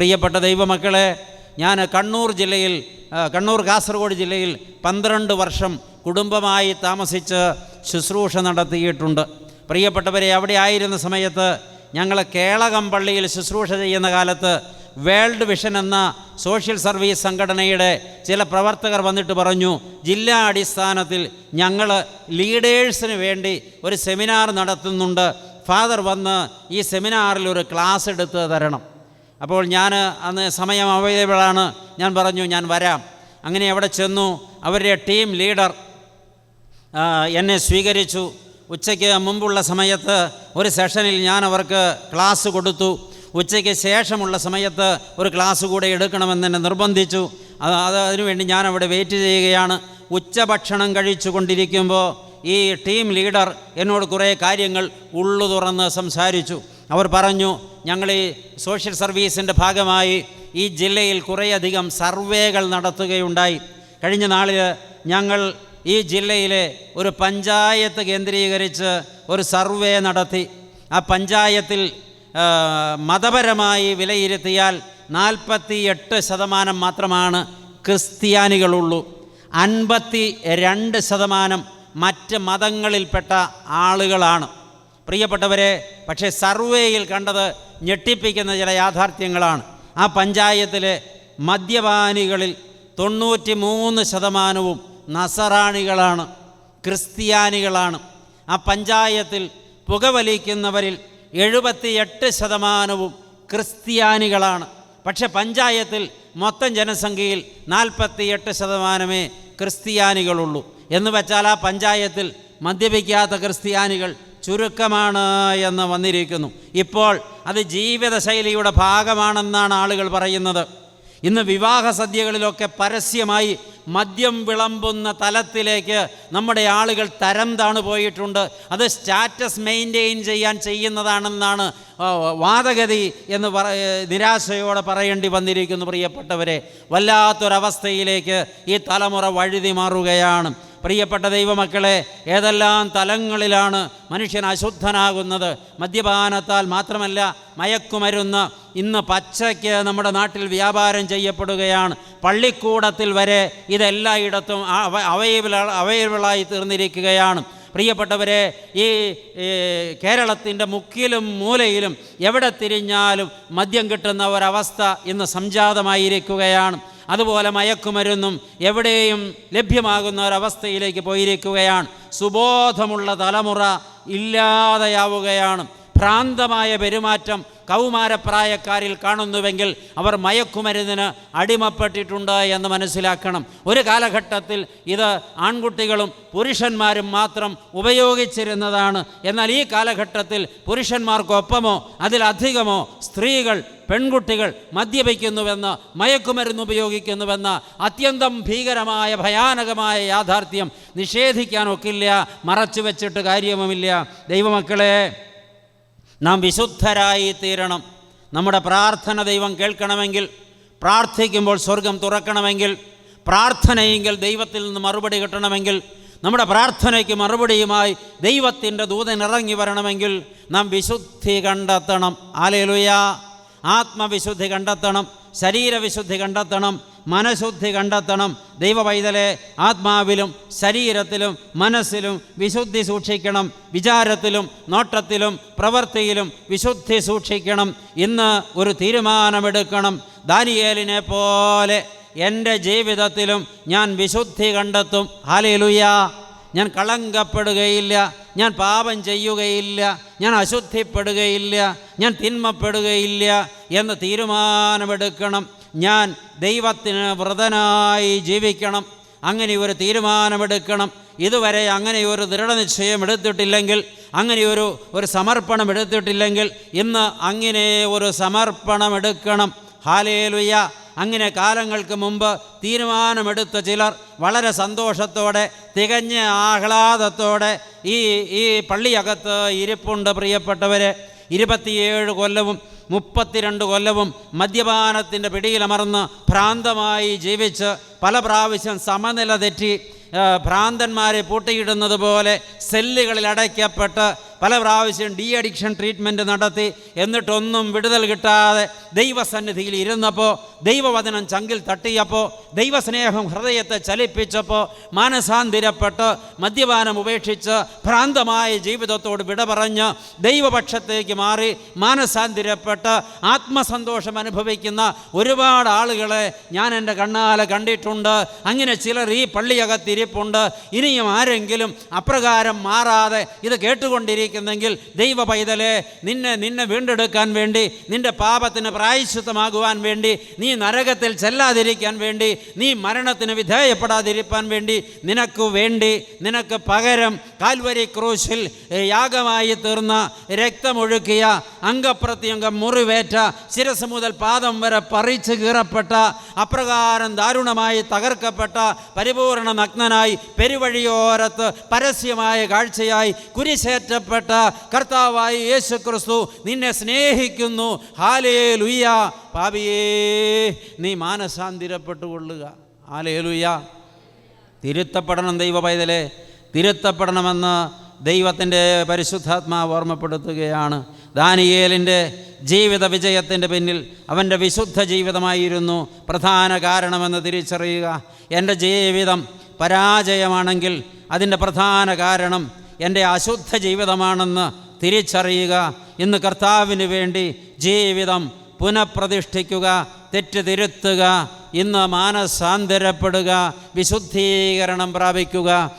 പ്രിയപ്പെട്ട ദൈവമക്കളെ ഞാൻ കണ്ണൂർ ജില്ലയിൽ കണ്ണൂർ കാസർഗോഡ് ജില്ലയിൽ പന്ത്രണ്ട് വർഷം കുടുംബമായി താമസിച്ച് ശുശ്രൂഷ നടത്തിയിട്ടുണ്ട്. പ്രിയപ്പെട്ടവരെ അവിടെ ആയിരുന്ന സമയത്ത് ഞങ്ങൾ കേളകം പള്ളിയിൽ ശുശ്രൂഷ ചെയ്യുന്ന കാലത്ത് വേൾഡ് വിഷൻ എന്ന സോഷ്യൽ സർവീസ് സംഘടനയുടെ ചില പ്രവർത്തകർ വന്നിട്ട് പറഞ്ഞു ജില്ലാ അടിസ്ഥാനത്തിൽ ഞങ്ങൾ ലീഡേഴ്സിന് വേണ്ടി ഒരു സെമിനാർ നടത്തുന്നുണ്ട്. ഫാദർ വന്ന് ഈ സെമിനാറിൽ ഒരു ക്ലാസ് എടുത്ത് തരണം. അപ്പോൾ ഞാൻ അന്ന് സമയം അവൈലബിളാണ് ഞാൻ പറഞ്ഞു ഞാൻ വരാം. അങ്ങനെ അവിടെ ചെന്നു. അവരുടെ ടീം ലീഡർ എന്നെ സ്വീകരിച്ചു. ഉച്ചയ്ക്ക് മുമ്പുള്ള സമയത്ത് ഒരു സെഷനിൽ ഞാൻ അവർക്ക് ക്ലാസ് കൊടുത്തു. ഉച്ചയ്ക്ക് ശേഷമുള്ള സമയത്ത് ഒരു ക്ലാസ് കൂടെ എടുക്കണമെന്ന് എന്നെ നിർബന്ധിച്ചു. അത് അത് അതിനുവേണ്ടി ഞാൻ അവിടെ വെയിറ്റ് ചെയ്യുകയാണ്. ഉച്ചഭക്ഷണം കഴിച്ചു കൊണ്ടിരിക്കുമ്പോൾ ഈ ടീം ലീഡർ എന്നോട് കുറേ കാര്യങ്ങൾ ഉള്ളു തുറന്ന് സംസാരിച്ചു. അവർ പറഞ്ഞു ഞങ്ങൾ ഈ സോഷ്യൽ സർവീസിന്റെ ഭാഗമായി ഈ ജില്ലയിൽ കുറേയധികം സർവേകൾ നടത്തുകയുണ്ടായി. കഴിഞ്ഞ നാളിൽ ഞങ്ങൾ ഈ ജില്ലയിലെ ഒരു പഞ്ചായത്ത് കേന്ദ്രീകരിച്ച് ഒരു സർവേ നടത്തി. ആ പഞ്ചായത്തിൽ മതപരമായി വിലയിരുത്തിയാൽ നാൽപ്പത്തി എട്ട് ശതമാനം മാത്രമാണ് ക്രിസ്ത്യാനികളുള്ളൂ. അൻപത്തി രണ്ട് ശതമാനം മറ്റ് മതങ്ങളിൽപ്പെട്ട ആളുകളാണ്. പ്രിയപ്പെട്ടവരെ പക്ഷേ സർവേയിൽ കണ്ടത് ഞെട്ടിപ്പിക്കുന്ന ചില യാഥാർത്ഥ്യങ്ങളാണ്. ആ പഞ്ചായത്തിലെ മദ്യപാനികളിൽ തൊണ്ണൂറ്റി മൂന്ന് ശതമാനവും നസറാണികളാണ് ക്രിസ്ത്യാനികളാണ്. ആ പഞ്ചായത്തിൽ പുകവലിക്കുന്നവരിൽ എഴുപത്തിയെട്ട് ശതമാനവും ക്രിസ്ത്യാനികളാണ്. പക്ഷെ പഞ്ചായത്തിൽ മൊത്തം ജനസംഖ്യയിൽ നാൽപ്പത്തിയെട്ട് ശതമാനമേ ക്രിസ്ത്യാനികളുള്ളൂ. എന്ന് വെച്ചാൽ ആ പഞ്ചായത്തിൽ മദ്യപിക്കാത്ത ക്രിസ്ത്യാനികൾ ചുരുക്കമാണ് എന്ന് വന്നിരിക്കുന്നു. ഇപ്പോൾ അത് ജീവിതശൈലിയുടെ ഭാഗമാണെന്നാണ് ആളുകൾ പറയുന്നത്. ഇന്ന് വിവാഹ സദ്യകളിലൊക്കെ പരസ്യമായി മദ്യം വിളമ്പുന്ന തലത്തിലേക്ക് നമ്മുടെ ആളുകൾ തരം താണു പോയിട്ടുണ്ട്. അത് സ്റ്റാറ്റസ് മെയിന്റെയിൻ ചെയ്യാൻ ചെയ്യുന്നതാണെന്നാണ് വാദഗതി എന്ന് പറ നിരാശയോടെ പറയേണ്ടി വന്നിരിക്കുന്നു പ്രിയപ്പെട്ടവരെ. വല്ലാത്തൊരവസ്ഥയിലേക്ക് ഈ തലമുറ വഴുതി മാറുകയാണ്. പ്രിയപ്പെട്ട ദൈവമക്കളെ ഏതെല്ലാം തലങ്ങളിലാണ് മനുഷ്യൻ അശുദ്ധനാകുന്നത്? മദ്യപാനത്താൽ മാത്രമല്ല മയക്കുമരുന്ന്. ഇന്ന് പച്ചയ്ക്ക് നമ്മുടെ നാട്ടിൽ വ്യാപാരം ചെയ്യപ്പെടുകയാണ്. പള്ളിക്കൂടത്തിൽ വരെ ഇതെല്ലായിടത്തും അവൈലബിൾ അവൈലബിളായി തീർന്നിരിക്കുകയാണ്. പ്രിയപ്പെട്ടവരെ ഈ കേരളത്തിന്റെ മുക്കിലും മൂലയിലും എവിടെ തിരിഞ്ഞാലും മദ്യം കിട്ടുന്ന ഒരവസ്ഥ ഇന്ന് സംജാതമായിരിക്കുകയാണ്. അതുപോലെ മയക്കുമരുന്നും എവിടെയും ലഭ്യമാകുന്ന ഒരവസ്ഥയിലേക്ക് പോയിരിക്കുകയാണ്. സുബോധമുള്ള തലമുറ ഇല്ലാതെയാവുകയാണ്. ഭ്രാന്തമായ പെരുമാറ്റം കൗമാരപ്രായക്കാരിൽ കാണുന്നുവെങ്കിൽ അവർ മയക്കുമരുന്നിന് അടിമപ്പെട്ടിട്ടുണ്ട് എന്ന് മനസ്സിലാക്കണം. ഒരു കാലഘട്ടത്തിൽ ഇത് ആൺകുട്ടികളും പുരുഷന്മാരും മാത്രം ഉപയോഗിച്ചിരുന്നതാണ്. എന്നാൽ ഈ കാലഘട്ടത്തിൽ പുരുഷന്മാർക്കൊപ്പമോ അതിലധികമോ സ്ത്രീകൾ പെൺകുട്ടികൾ മദ്യപിക്കുന്നുവെന്ന് മയക്കുമരുന്ന് ഉപയോഗിക്കുന്നുവെന്ന് അത്യന്തം ഭീകരമായ ഭയാനകമായ യാഥാർത്ഥ്യം നിഷേധിക്കാനൊക്കില്ല മറച്ചു വെച്ചിട്ട് കാര്യവുമില്ല. ദൈവമക്കളെ നാം വിശുദ്ധരായി തീരണം നമ്മുടെ പ്രാർത്ഥന ദൈവം കേൾക്കണമെങ്കിൽ പ്രാർത്ഥിക്കുമ്പോൾ സ്വർഗം തുറക്കണമെങ്കിൽ പ്രാർത്ഥനയെങ്കിൽ ദൈവത്തിൽ നിന്ന് മറുപടി കിട്ടണമെങ്കിൽ നമ്മുടെ പ്രാർത്ഥനയ്ക്ക് മറുപടിയുമായി ദൈവത്തിന്റെ ദൂതൻ ഇറങ്ങി വരണമെങ്കിൽ നാം വിശുദ്ധി കണ്ടെത്തണം. ആലേലുയാ ആത്മവിശുദ്ധി കണ്ടെത്തണം. ശരീരവിശുദ്ധി കണ്ടെത്തണം. മനഃശുദ്ധി കണ്ടെത്തണം. ദൈവവൈതലെ ആത്മാവിലും ശരീരത്തിലും മനസ്സിലും വിശുദ്ധി സൂക്ഷിക്കണം. വിചാരത്തിലും നോട്ടത്തിലും പ്രവൃത്തിയിലും വിശുദ്ധി സൂക്ഷിക്കണം. ഇന്ന് ഒരു തീരുമാനമെടുക്കണം. ദാനിയേലിനെ പോലെ എന്റെ ജീവിതത്തിലും ഞാൻ വിശുദ്ധി കണ്ടെത്തും. ഹാലേലുയ ഞാൻ കളങ്കപ്പെടുകയില്ല. ഞാൻ പാപം ചെയ്യുകയില്ല. ഞാൻ അശുദ്ധിപ്പെടുകയില്ല. ഞാൻ തിന്മപ്പെടുകയില്ല എന്ന് തീരുമാനമെടുക്കണം. ഞാൻ ദൈവത്തിന് വ്രതനായി ജീവിക്കണം. അങ്ങനെ ഒരു തീരുമാനമെടുക്കണം. ഇതുവരെ അങ്ങനെ ഒരു ദൃഢനിശ്ചയം എടുത്തിട്ടില്ലെങ്കിൽ അങ്ങനെ ഒരു ഒരു സമർപ്പണം എടുത്തിട്ടില്ലെങ്കിൽ ഇന്ന് അങ്ങനെ ഒരു സമർപ്പണം എടുക്കണം. ഹാലേലുയ്യ. അങ്ങനെ കാലങ്ങൾക്ക് മുമ്പ് തീരുമാനമെടുത്ത ചിലർ വളരെ സന്തോഷത്തോടെ തികഞ്ഞ ആഹ്ലാദത്തോടെ ഈ ഈ പള്ളിയകത്ത് ഇരിപ്പുണ്ട് പ്രിയപ്പെട്ടവരെ. ഇരുപത്തിയേഴ് കൊല്ലവും മുപ്പത്തിരണ്ട് കൊല്ലവും മദ്യപാനത്തിന്റെ പിടിയിലമർന്ന് ഭ്രാന്തമായി ജീവിച്ച് പല പ്രാവശ്യം സമനില തെറ്റി ഭ്രാന്തന്മാരെ പൂട്ടിയിടുന്നത് പോലെ സെല്ലുകളിൽ അടയ്ക്കപ്പെട്ട് പല പ്രാവശ്യം ഡി അഡിക്ഷൻ ട്രീറ്റ്മെന്റ് നടത്തി എന്നിട്ടൊന്നും വിടുതൽ കിട്ടാതെ ദൈവസന്നിധിയിൽ ഇരുന്നപ്പോൾ ദൈവവചനം ചങ്കിൽ തട്ടിയപ്പോൾ ദൈവസ്നേഹം ഹൃദയത്തെ ചലിപ്പിച്ചപ്പോൾ മാനസാന്തിരപ്പെട്ട് മദ്യപാനം ഉപേക്ഷിച്ച് ഭ്രാന്തമായ ജീവിതത്തോട് വിട പറഞ്ഞ് ദൈവപക്ഷത്തേക്ക് മാറി മാനസാന്തിരപ്പെട്ട് ആത്മസന്തോഷം അനുഭവിക്കുന്ന ഒരുപാട് ആളുകളെ ഞാൻ എന്റെ കണ്ണാലെ കണ്ടിട്ടുണ്ട്. അങ്ങനെ ചിലർ ഈ പള്ളിയകത്തിരിപ്പുണ്ട്. ഇനിയും ആരെങ്കിലും അപ്രകാരം മാറാതെ ഇത് കേട്ടുകൊണ്ടിരിക്കുന്നെങ്കിൽ ദൈവ പൈതലെ നിന്നെ നിന്നെ വീണ്ടെടുക്കാൻ വേണ്ടി നിന്റെ പാപത്തിന് പ്രായശ്ചിത്തമാകുവാൻ വേണ്ടി നീ നരകത്തിൽ ചെല്ലാതിരിക്കാൻ വേണ്ടി നീ മരണത്തിന് വിധേയപ്പെടാതിരിക്കാൻ വേണ്ടി നിനക്ക് വേണ്ടി നിനക്ക് പകരം കാൽവരി ക്രൂശിൽ യാഗമായി തീർന്ന രക്തമൊഴുക്കിയ അംഗപ്രത്യംഗം മുറിവേറ്റ ശിരസ് മുതൽ പാദം വരെ പറിച്ചു കീറപ്പെട്ട അപ്രകാരം ദാരുണമായി തകർക്കപ്പെട്ട പരിപൂർണ നഗ്നനായി പെരുവഴിയോരത്ത് പരസ്യമായ കാഴ്ചയായി കുരിശേറ്റപ്പെട്ട കർത്താവായി യേശു ക്രിസ്തു നിന്നെ സ്നേഹിക്കുന്നു. ഹാലേ ലുയ്യ പാപിയേ നീ മാനസാന്തിരപ്പെട്ടുകൊള്ളുക. ഹാലേ ലുയ്യ തിരുത്തപ്പെടണം ദൈവ പൈതലേ തിരുത്തപ്പെടണമെന്ന് ദൈവത്തിന്റെ പരിശുദ്ധാത്മാവ് ഓർമ്മപ്പെടുത്തുകയാണ്. ദാനിയേലിന്റെ ജീവിത വിജയത്തിന്റെ പിന്നിൽ അവന്റെ വിശുദ്ധ ജീവിതമായിരുന്നു പ്രധാന കാരണമെന്ന് തിരിച്ചറിയുക. എന്റെ ജീവിതം പരാജയമാണെങ്കിൽ അതിന്റെ പ്രധാന കാരണം എന്റെ അശുദ്ധ ജീവിതമാണെന്ന് തിരിച്ചറിയുക. ഇന്ന് കർത്താവിന് വേണ്ടി ജീവിതം പുനഃപ്രതിഷ്ഠിക്കുക തെറ്റ് തിരുത്തുക ഇന്ന് മാനസാന്തരപ്പെടുക വിശുദ്ധീകരണം പ്രാപിക്കുക.